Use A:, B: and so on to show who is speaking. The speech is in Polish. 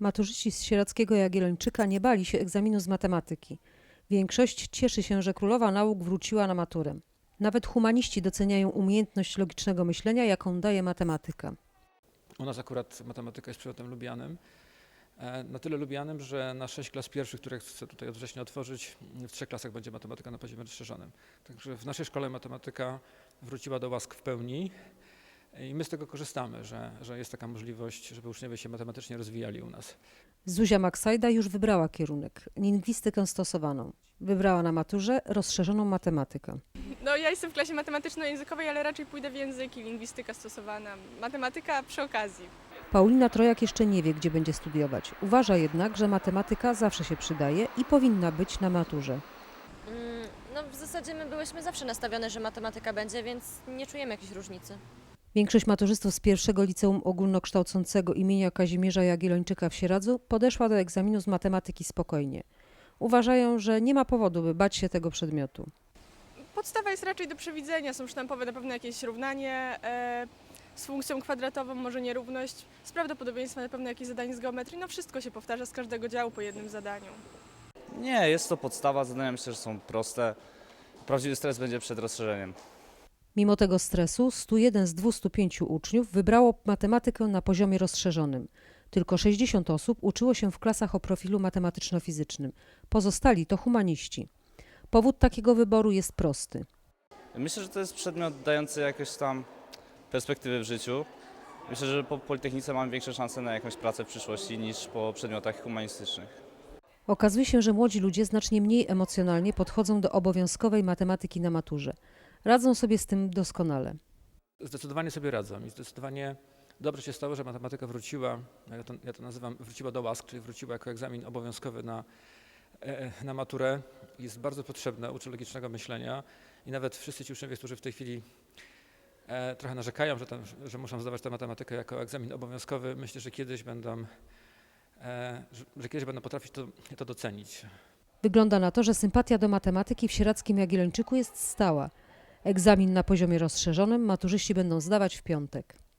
A: Maturzyści z Sieradzkiego Jagiellończyka nie bali się egzaminu z matematyki. Większość cieszy się, że królowa nauk wróciła na maturę. Nawet humaniści doceniają umiejętność logicznego myślenia, jaką daje matematyka.
B: U nas akurat matematyka jest przedmiotem lubianym. E, Na tyle lubianym, że na sześć klas pierwszych, które chcę tutaj od września otworzyć, w trzech klasach będzie matematyka na poziomie rozszerzonym. Także w naszej szkole matematyka wróciła do łask w pełni i my z tego korzystamy, że, że jest taka możliwość, żeby uczniowie się matematycznie rozwijali u nas.
A: Zuzia Maksajda już wybrała kierunek lingwistykę stosowaną. Wybrała na maturze rozszerzoną matematykę.
C: No ja jestem w klasie matematyczno-językowej, ale raczej pójdę w języki, lingwistyka stosowana, matematyka przy okazji.
A: Paulina Trojak jeszcze nie wie, gdzie będzie studiować. Uważa jednak, że matematyka zawsze się przydaje i powinna być na maturze.
D: Mm, No w zasadzie my byłyśmy zawsze nastawione, że matematyka będzie, więc nie czujemy jakiejś różnicy.
A: Większość maturzystów z pierwszego liceum ogólnokształcącego imienia Kazimierza Jagiellończyka w Sieradzu podeszła do egzaminu z matematyki spokojnie. Uważają, że nie ma powodu, by bać się tego przedmiotu.
C: Podstawa jest raczej do przewidzenia, są sztampowe na pewno jakieś równanie e, z funkcją kwadratową, może nierówność, z prawdopodobieństwa na pewno jakieś zadanie z geometrii, no wszystko się powtarza z każdego działu po jednym zadaniu.
E: Nie, jest to podstawa, zadania myślę, że są proste. Prawdziwy stres będzie przed rozszerzeniem.
A: Mimo tego stresu 101 z 205 uczniów wybrało matematykę na poziomie rozszerzonym. Tylko 60 osób uczyło się w klasach o profilu matematyczno-fizycznym. Pozostali to humaniści. Powód takiego wyboru jest prosty.
E: Myślę, że to jest przedmiot dający jakieś tam perspektywy w życiu. Myślę, że po Politechnice mam większe szanse na jakąś pracę w przyszłości niż po przedmiotach humanistycznych.
A: Okazuje się, że młodzi ludzie znacznie mniej emocjonalnie podchodzą do obowiązkowej matematyki na maturze. Radzą sobie z tym doskonale.
B: Zdecydowanie sobie radzą i zdecydowanie dobrze się stało, że matematyka wróciła, ja to, ja to nazywam, wróciła do łask, czyli wróciła jako egzamin obowiązkowy na, e, na maturę. Jest bardzo potrzebna, uczy logicznego myślenia i nawet wszyscy ci uczniowie, którzy w tej chwili e, trochę narzekają, że, tam, że muszą zdawać tę matematykę jako egzamin obowiązkowy, myślę, że kiedyś będą, e, że, że kiedyś będą potrafić to, to docenić.
A: Wygląda na to, że sympatia do matematyki w Sieradzkim Jagiellończyku jest stała. Egzamin na poziomie rozszerzonym maturzyści będą zdawać w piątek.